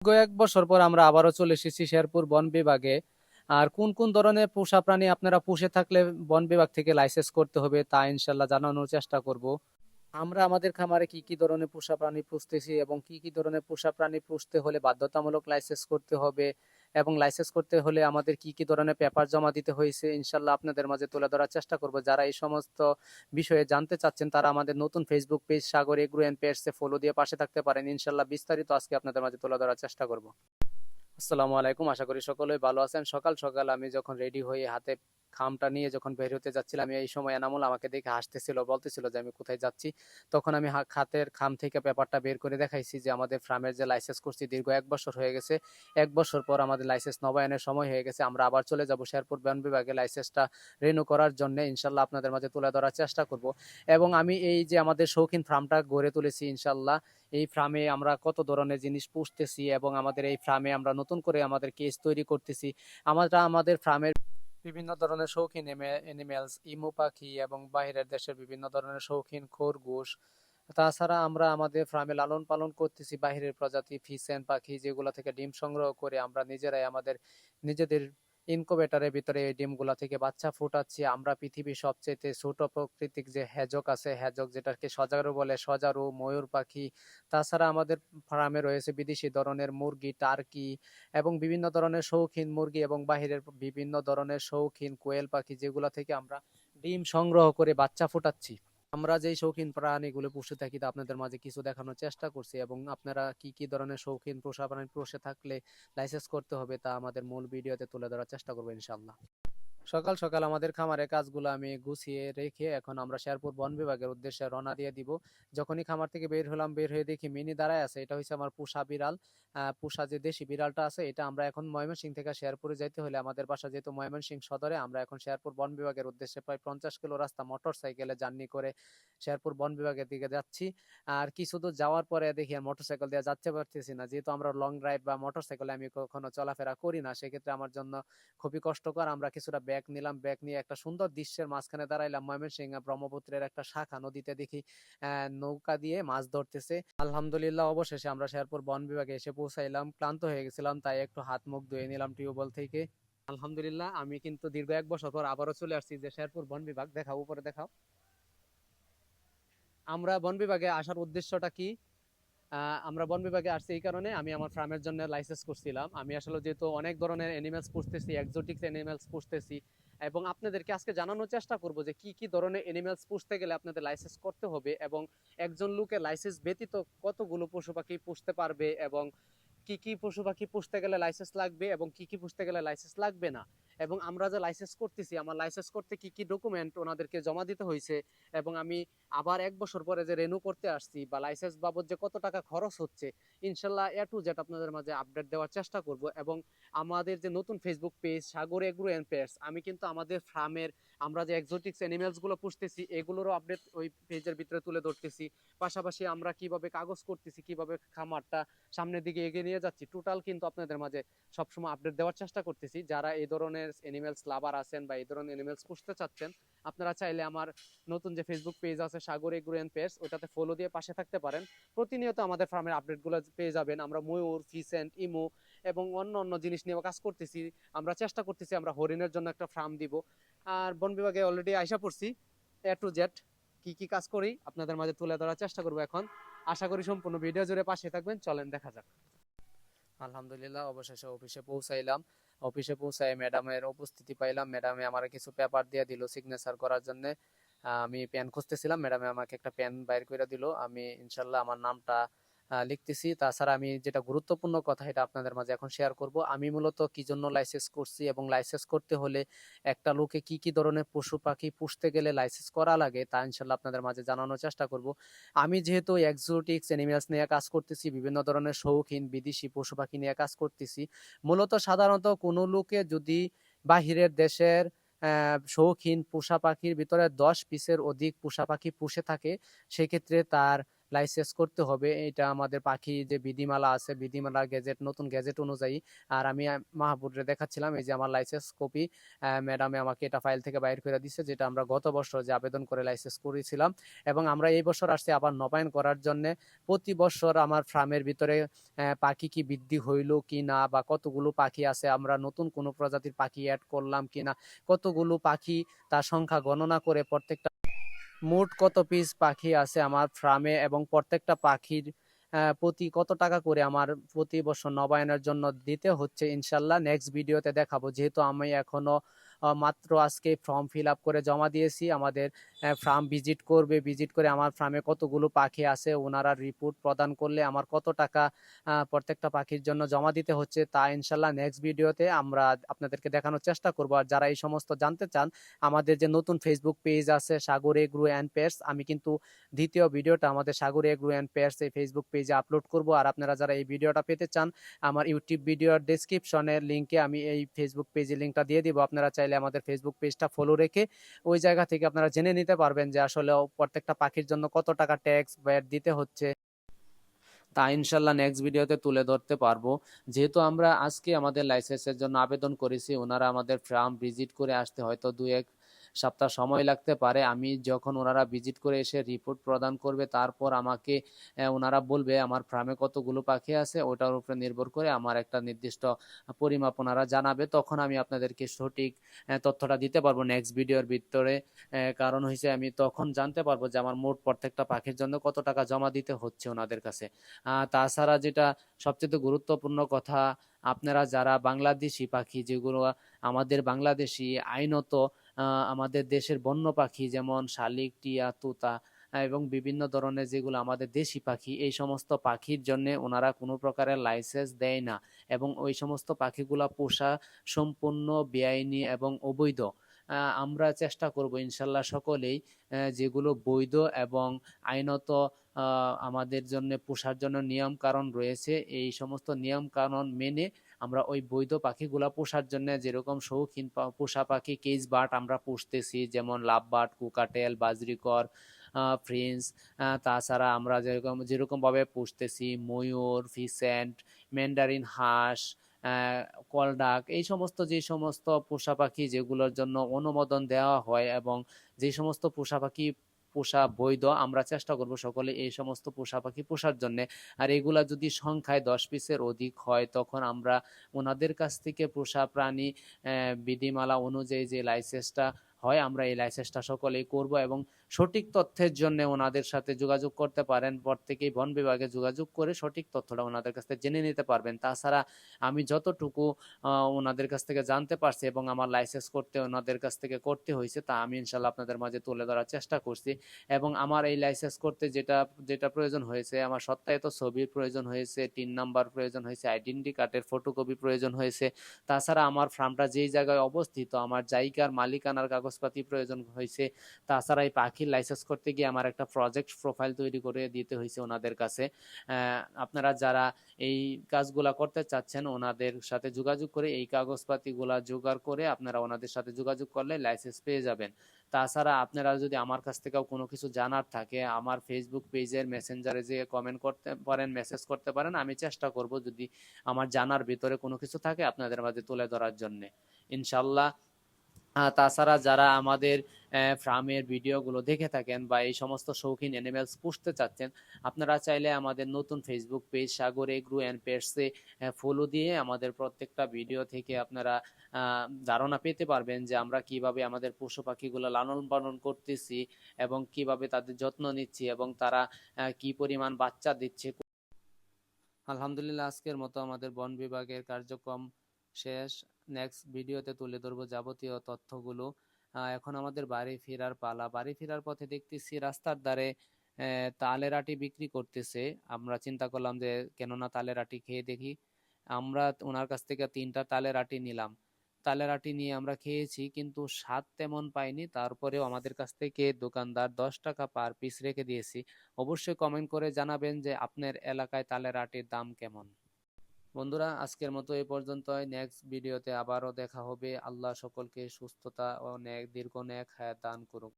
এক বছর পর আমরা আবারও চলে এসেছি শেরপুর বন বিভাগে। আর কোন কোন ধরনের পোষা প্রাণী আপনারা পুষে থাকলে বন বিভাগ থেকে লাইসেন্স করতে হবে তা ইনশাল্লাহ জানানোর চেষ্টা করব। আমরা আমাদের খামারে কি কি ধরনের পোষা প্রাণী পুষতেছি এবং কি কি ধরনের পোষা প্রাণী পুষতে হলে বাধ্যতামূলক লাইসেন্স করতে হবে এবং লাইসেন্স করতে হলে আমাদের কি কি ধরনের পেপার জমা দিতে হয়েছে, ইনশাল্লাহ আপনাদের মাঝে তুলে ধরার চেষ্টা করব। যারা এই সমস্ত বিষয়ে জানতে চাচ্ছেন, তারা আমাদের নতুন Facebook page Sagar agro and পেয়ার্সে follow দিয়ে পাশে থাকতে পারেন। ইনশাল্লাহ বিস্তারিত আজকে আপনাদের মাঝে তুলে ধরার চেষ্টা করব। আসসালামু আলাইকুম, আশা করি সকলে ভালো আছেন। সকাল সকাল আমি যখন রেডি হয়ে হাতে খামটা নিয়ে যখন বের হতে যাচ্ছিলাম এই সময় এনামুল আমাকে দেখে হাসতেছিল, বলতেছিল যে আমি কোথায় যাচ্ছি। তখন আমি হাতের খাম থেকে পেপারটা বের করে দেখাইছি যে আমাদের ফার্মের যে লাইসেন্স করছি দীর্ঘ এক বছর হয়ে গেছে। এক বছর পর আমাদের লাইসেন্স নবায়নের সময় হয়ে গেছে, আমরা আবার চলে যাব শেরপুর বন বিভাগে লাইসেন্সটা রিনিউ করার জন্য। ইনশাল্লাহ আপনাদের মাঝে তুলে ধরার চেষ্টা করব। এবং আমি এই যে আমাদের শৌখিন ফার্মটা গড়ে তুলেছি, ইনশাল্লাহ এই ফার্মে আমরা কত ধরনের জিনিস পুষতেছি এবং আমাদের এই ফার্মে আমরা নতুন করে আমাদের কেস তৈরি করতেছি। আমরা আমাদের ফার্মের বিভিন্ন ধরনের শৌখিন এনিম্যালস ইমু পাখি এবং বাইরের দেশের বিভিন্ন ধরনের শৌখিন খরগোশ। তাছাড়া আমরা আমাদের ফার্মে লালন পালন করতেছি, বাহিরের প্রজাতি ফিসেন পাখি যেগুলো থেকে ডিম সংগ্রহ করে আমরা নিজেরাই আমাদের নিজেদের ইনকুবেটরের ভিতরে এই ডিমগুলা থেকে বাচ্চা ফুটাচ্ছি। আমরা পৃথিবীর সবচেয়ে ছোট প্রকৃতিক যে হ্যাজক আছে হ্যাজক যেটাকে সজারু বলে, সজারু, ময়ূর পাখি, তাছাড়া আমাদের ফার্মে রয়েছে বিদেশি ধরনের মুরগি, টার্কি এবং বিভিন্ন ধরনের শৌখিন মুরগি এবং বাহিরের বিভিন্ন ধরনের শৌখিন কোয়েল পাখি যেগুলো থেকে আমরা ডিম সংগ্রহ করে বাচ্চা ফোটাচ্ছি। আমরা যেই শৌখিন প্রাণীগুলো পুষে থাকি, তা আপনাদের মাঝে কিছু দেখানোর চেষ্টা করছি এবং আপনারা কি কি ধরনের শৌখিন পোষা প্রাণী পুষে থাকলে লাইসেন্স করতে হবে, তা আমাদের মূল ভিডিওতে তুলে ধরার চেষ্টা করব ইনশাল্লাহ সকাল সকাল আমাদের খামারের কাজগুলো আমি গুছিয়ে রেখে এখন আমরা শেরপুর বন বিভাগের উদ্দেশ্যে রওনা দিয়ে দিব। যখনই খামার থেকে বের হলাম, বের হয়ে দেখি মিনি দাঁড়ায় আছে। এটা হচ্ছে আমার পুষা বিড়াল। পুষা যে দেশি বিড়ালটা আছে, এটা আমরা এখন ময়মনসিং থেকে শেরপুরে যাইতে হলে আমাদের বাসা যেহেতু ময়মনসিং সদরে, আমরা এখন শেরপুর বন বিভাগের উদ্দেশ্যে প্রায় পঞ্চাশ কিলো রাস্তা মোটর সাইকেলে জার্নি করে শেরপুর বন বিভাগের দিকে যাচ্ছি। আর কিছু দূর যাওয়ার পরে দেখি আর মোটর সাইকেল দিয়ে যাচ্ছে পারতেছি না। যেহেতু আমরা লং ড্রাইভ বা মোটরসাইকেলে আমি কখনো চলাফেরা করি না, সেক্ষেত্রে আমার জন্য খুবই কষ্টকর। আমরা কিছুটা ব্যাগ নিলাম, ব্যাগ নিয়ে একটা সুন্দর দৃশ্যের মাঝখানে দাঁড়াইলাম। ময়মনসিংহ ব্রহ্মপুত্রের একটা শাখা নদীতে দেখি নৌকা দিয়ে মাছ ধরতেছে। আলহামদুলিল্লাহ অবশেষে আমরা শেরপুর বন বিভাগে এসে পৌঁছাইলাম। ক্লান্ত হয়ে গেছিলাম, তাই একটু হাত মুখ ধুয়ে নিলাম টিউবওয়েল থেকে। আলহামদুলিল্লাহ, আমি কিন্তু দীর্ঘ এক বছর পর আবারও চলে আসছি যে শেরপুর বন বিভাগ। দেখাও, উপরে দেখাও। আমরা বন বিভাগে আসার উদ্দেশ্যটা কি? আমরা বন বিভাগে আসছি এই কারণে আমি আমার ফার্মের জন্য লাইসেন্স করছিলাম। আমি আসলে যেহেতু অনেক ধরনের এনিমেলস পুষতেছি এক্সোটিক্স এনিমেলস পুষতেছি এবং আপনাদেরকে আজকে জানানোর চেষ্টা করব যে কি কি ধরনের এনিমেলস পুষতে গেলে আপনাদের লাইসেন্স করতে হবে এবং একজন লোকের লাইসেন্স ব্যতীত কতগুলো পশু পাখি পুষতে পারবে এবং কি কি পশু পাখি পুষতে গেলে লাইসেন্স লাগবে এবং কি কি পুষতে গেলে লাইসেন্স লাগবে না। এবং আমরা যে লাইসেন্স করতেছি, আমার লাইসেন্স করতে কি কি ডকুমেন্ট ওনাদেরকে জমা দিতে হয়েছে এবং আমি আবার এক বছর পরে যে রেনু করতে আসছি বা লাইসেন্স বাবদ যে কত টাকা খরচ হচ্ছে, ইনশাল্লাহ এ টু জেড আপনাদের মাঝে আপডেট দেওয়ার চেষ্টা করব এবং আমাদের যে নতুন Facebook page Sagar agro and pairs আমি কিন্তু আমাদের ফার্মের আমরা যে এক্সোটিক্স অ্যানিমেলসগুলো পুষতেছি, এগুলোরও আপডেট ওই পেজের ভিতরে তুলে ধরতেছি। পাশাপাশি আমরা কীভাবে কাগজ করতেছি, কীভাবে খামারটা সামনের দিকে এগিয়ে নিয়ে যাচ্ছি টোটাল কিন্তু আপনাদের মাঝে সবসময় আপডেট দেওয়ার চেষ্টা করতেছি। যারা এই ধরনের অ্যানিমেলস লাভার আছেন বা এই ধরনের অ্যানিমেলস পুষতে চাচ্ছেন, আপনারা চাইলে আমার নতুন যে ফেসবুক পেজ আছে সাগর এগ্রো এন্ড পেয়ার্স ওটাতে ফলো দিয়ে পাশে থাকতে পারেন। প্রতিনিয়ত আমাদের ফার্মের আপডেটগুলো পেয়ে যাবেন। আমরা ময়ূর ফিসেন্ট ইমো এবং অন্য অন্য জিনিস নিয়ে কাজ করতেছি। আমরা চেষ্টা করতেছি আমরা হরিণের জন্য একটা ফার্ম দিব। আর বন বিভাগে অলরেডি আইসা পড়ছি। এ টু জেড কি কি কাজ করি আপনাদের মাঝে তুলে ধরার চেষ্টা করব এখন। আশা করি সম্পূর্ণ ভিডিও জুড়ে পাশে থাকবেন। চলেন দেখা যাক। আলহামদুলিল্লাহ, অবশেষে অফিসে পৌঁছাইলাম। অফিসে পৌঁছায় ম্যাডামের উপস্থিতি পাইলাম। ম্যাডামে আমার কিছু পেপার দিয়ে দিল সিগনেচার করার জন্য। আমি প্যান খুঁজতেছিলাম। ম্যাডামে আমাকে একটা প্যান বাইর করে দিল। আমি ইনশাল্লাহ আমার নামটা লিখতেছি। তাছাড়া আমি যেটা গুরুত্বপূর্ণ কথা এটা আপনাদের মাঝে এখন শেয়ার করব। আমি মূলত কি জন্য লাইসেন্স করছি এবং লাইসেন্স করতে হলে একটা লোকে কি কি ধরনের পশু পাখি পুষতে গেলে লাইসেন্স করা লাগে তা ইনশাল্লাহ আপনাদের মাঝে জানানোর চেষ্টা করব। আমি যেহেতু এক্সোটিক্স অ্যানিমেলস নিয়ে কাজ করতেছি, বিভিন্ন ধরনের শৌখিন, বিদেশি পশু পাখি নিয়ে কাজ করতেছি। মূলত সাধারণত কোনো লোকে যদি বাহিরের দেশের শৌখিন পোষা পাখির ভিতরে দশ পিসের অধিক পোষা পাখি পুষে থাকে, সেক্ষেত্রে তার লাইসেন্স করতে হবে। এটা আমাদের পাখি যে বিধিমালা আছে, বিধিমালা গ্যাজেট, নতুন গ্যাজেট অনুযায়ী। আর আমি মাহবুবরে দেখাচ্ছিলাম, এই যে আমার লাইসেন্স কপি ম্যাডামে আমাকে এটা ফাইল থেকে বাইর করে দিচ্ছে যেটা আমরা গত বছর যে আবেদন করে লাইসেন্স করেছিলাম। এবং আমরা এই বছর আসছি আবার নবায়ন করার জন্য। প্রতি বছর আমার ফার্মের ভিতরে পাখি কি বৃদ্ধি হইল কি না, বা কতগুলো পাখি আছে, আমরা নতুন কোনো প্রজাতির পাখি অ্যাড করলাম কি না, কতগুলো পাখি তার সংখ্যা গণনা করে প্রত্যেকটা মোট কত পিস পাখি আছে আমার ফার্মে এবং প্রত্যেকটা পাখির প্রতি কত টাকা করে আমার প্রতি বছর নবায়নের জন্য দিতে হচ্ছে? ইনশাল্লাহ নেক্সট ভিডিওতে দেখাবো। যেহেতু আমি এখনও মাত্র আজকে ফর্ম ফিল আপ করে জমা দিয়েছি। আমাদের ফার্ম ভিজিট করবে ভিজিট করে আমার ফার্মে কতগুলো পাখি আছে, ওনারা রিপোর্ট প্রদান করলে আমার কত টাকা প্রত্যেকটা পাখির জন্য জমা দিতে হচ্ছে তা ইনশাল্লাহ নেক্সট ভিডিওতে আমরা আপনাদেরকে দেখানোর চেষ্টা করব। আর যারা এই সমস্ত জানতে চান, আমাদের যে নতুন ফেসবুক পেজ আছে, সাগর এগ্রু অ্যান্ড পেয়ার্স আমি কিন্তু দ্বিতীয় ভিডিওটা আমাদের সাগর এগ্রু অ্যান্ড পেয়ার্স এই ফেসবুক পেজে আপলোড করব। আর আপনারা যারা এই ভিডিওটা পেতে চান, আমার ইউটিউব ভিডিওর ডেসক্রিপশনের লিঙ্কে আমি এই ফেসবুক পেজের লিঙ্কটা দিয়ে দিব। আপনারা চাইলে আমাদের ফেসবুক পেজটা ফলো রেখে ওই জায়গা থেকে আপনারা জেনে নিতে পারবেন যে আসলে প্রত্যেকটা পাখির জন্য কত টাকা ট্যাক্স ব্যাট দিতে হচ্ছে। তা ইনশাল্লাহ নেক্সট ভিডিওতে তুলে ধরতে পারব। যেহেতু আমরা আজকে আমাদের লাইসেন্সের জন্য আবেদন করেছি, ওনারা আমাদের ফার্ম ভিজিট করে আসতে হয়তো দু এক সপ্তাহ সময় লাগতে পারে। আমি যখন ওনারা ভিজিট করে এসে রিপোর্ট প্রদান করবে, তারপর আমাকে ওনারা বলবে, আমার ফার্মে কতগুলো পাখি আছে? ওটার উপরে নির্ভর করে আমার একটা নির্দিষ্ট পরিমাপ ওনারা জানাবে। তখন আমি আপনাদেরকে সঠিক তথ্যটা দিতে পারব নেক্সট ভিডিওর ভিতরে। কারণ হয়েছে আমি তখন জানতে পারব যে আমার মোট প্রত্যেকটা পাখির জন্য কত টাকা জমা দিতে হচ্ছে ওনাদের কাছে। তাছাড়া যেটা সবচেয়ে গুরুত্বপূর্ণ কথা, আপনারা যারা বাংলাদেশি পাখি, যেগুলো আমাদের বাংলাদেশি আইনত আমাদের দেশের বন্য পাখি যেমন শালিক, টিয়া, তোতা এবং বিভিন্ন ধরনের যেগুলো আমাদের দেশি পাখি, এই সমস্ত পাখির জন্য ওনারা কোনো প্রকারের লাইসেন্স দেয় না এবং ওই সমস্ত পাখিগুলা পোষা সম্পূর্ণ বেআইনি এবং অবৈধ। আমরা চেষ্টা করব ইনশাল্লাহ সকলেই যেগুলো বৈধ এবং আইনত আমাদের জন্য পোষার জন্য নিয়ম কারণ রয়েছে, এই সমস্ত নিয়ম কারণ মেনে আমরা ওই বৈধ পাখিগুলা পোষার জন্য যেরকম শৌখিন পোষা পাখি, কেজ বাট আমরা পুষতেছি, যেমন লাভ বার্ড কুকাটেল বাজরিকর ফ্রিন্স তাছাড়া আমরা যেরকম যেরকমভাবে পুষতেছি, ময়ূর, ফিসেন্ট, ম্যান্ডারিন, হাঁস কলডাক, এই সমস্ত যে সমস্ত পোষা পাখি যেগুলোর জন্য অনুমোদন দেওয়া হয় এবং যে সমস্ত পোষা পাখি পোষা বৈধ, আমরা চেষ্টা করব সকলে এই সমস্ত পোষা পাখি পোষার জন্য। আর এগুলা যদি সংখ্যায় দশ পিসের অধিক হয়, তখন আমরা ওনাদের কাছ থেকে পোষা প্রাণী বিধিমালা অনুযায়ী যে লাইসেন্সটা হয়, আমরা এই লাইসেন্সটা সকলেই করব এবং সঠিক তথ্যের জন্য ওনাদের সাথে যোগাযোগ করতে পারেন। পর প্রত্যেকেই বন বিভাগে যোগাযোগ করে সঠিক তথ্যটা ওনাদের কাছ থেকে জেনে নিতে পারবেন। তাছাড়া আমি যতটুকু ওনাদের কাছ থেকে জানতে পারছি এবং আমার লাইসেন্স করতে ওনাদের কাছ থেকে করতে হয়েছে তা আমি ইনশাল্লাহ আপনাদের মাঝে তুলে ধরার চেষ্টা করছি। এবং আমার এই লাইসেন্স করতে যেটা যেটা প্রয়োজন হয়েছে, আমার সত্যায়িত ছবির প্রয়োজন হয়েছে, তিন নাম্বার প্রয়োজন হয়েছে, আইডেন্টি কার্ডের ফটোকপি প্রয়োজন হয়েছে। তাছাড়া আমার ফার্মটা যেই জায়গায় অবস্থিত, আমার জায়গার মালিকানার কাগজপাতি প্রয়োজন হয়েছে। তাছাড়া এই পাখির লাইসেন্স করতে গিয়ে আমার একটা প্রজেক্ট প্রোফাইল তৈরি করে দিতে হয়েছে ওনাদের কাছে। আপনারা যারা এই কাজগুলা করতে চাচ্ছেন, ওনাদের সাথে যোগাযোগ করে এই কাগজপাতিগুলা জোগাড় করে আপনারা ওনাদের সাথে যোগাযোগ করলে লাইসেন্স পেয়ে যাবেন। তাছাড়া আপনারা যদি আমার কাছ থেকেও কোনো কিছু জানার থাকে, আমার ফেসবুক পেজের মেসেঞ্জারে যে কমেন্ট করতে পারেন মেসেজ করতে পারেন, আমি চেষ্টা করব যদি আমার জানার ভিতরে কোনো কিছু থাকে আপনাদের মাঝে তুলে ধরার জন্য। ইনশাল্লাহ তাছাড়া যারা আমাদের ফার্মের ভিডিওগুলো দেখে থাকেন বা এই সমস্ত শৌখিন অ্যানিমেলস পুষতে চাচ্ছেন, আপনারা চাইলে আমাদের নতুন Facebook page Sagar agro and পেটসে follow দিয়ে আমাদের প্রত্যেকটা ভিডিও থেকে আপনারা ধারণা পেতে পারবেন যে আমরা কীভাবে আমাদের পশু পাখিগুলো লালন পালন করতেছি এবং কীভাবে তাদের যত্ন নিচ্ছি এবং তারা কি পরিমাণ বাচ্চা দিচ্ছে। আলহামদুলিল্লাহ, আজকের মতো আমাদের বন বিভাগের কার্যক্রম শেষ। নেক্সট ভিডিওতে তুলে ধরবো যাবতীয় তথ্যগুলো। এখন আমাদের বাড়ি ফেরার পালা। বাড়ি ফেরার পথে দেখতেছি রাস্তার ধারে তালের আটি বিক্রি করতেছে। আমরা চিন্তা করলাম যে, কেননা তালের আটি খেয়ে দেখি। আমরা ওনার কাছ থেকে তিনটা তালের আটি নিলাম। তালের আটি নিয়ে আমরা খেয়েছি, কিন্তু স্বাদ তেমন পাইনি। তারপরেও আমাদের কাছ থেকে দোকানদার দশ টাকা পার পিস রেখে দিয়েছি। অবশ্যই কমেন্ট করে জানাবেন যে, আপনার এলাকায় তালের আটির দাম কেমন? বন্ধুরা, আজকের মতো এই পর্যন্তই। নেক্সট ভিডিওতে আবারও দেখা হবে। আল্লাহ সকলকে সুস্থতা ও নেক দীর্ঘ নেক হায়াত দান করুক।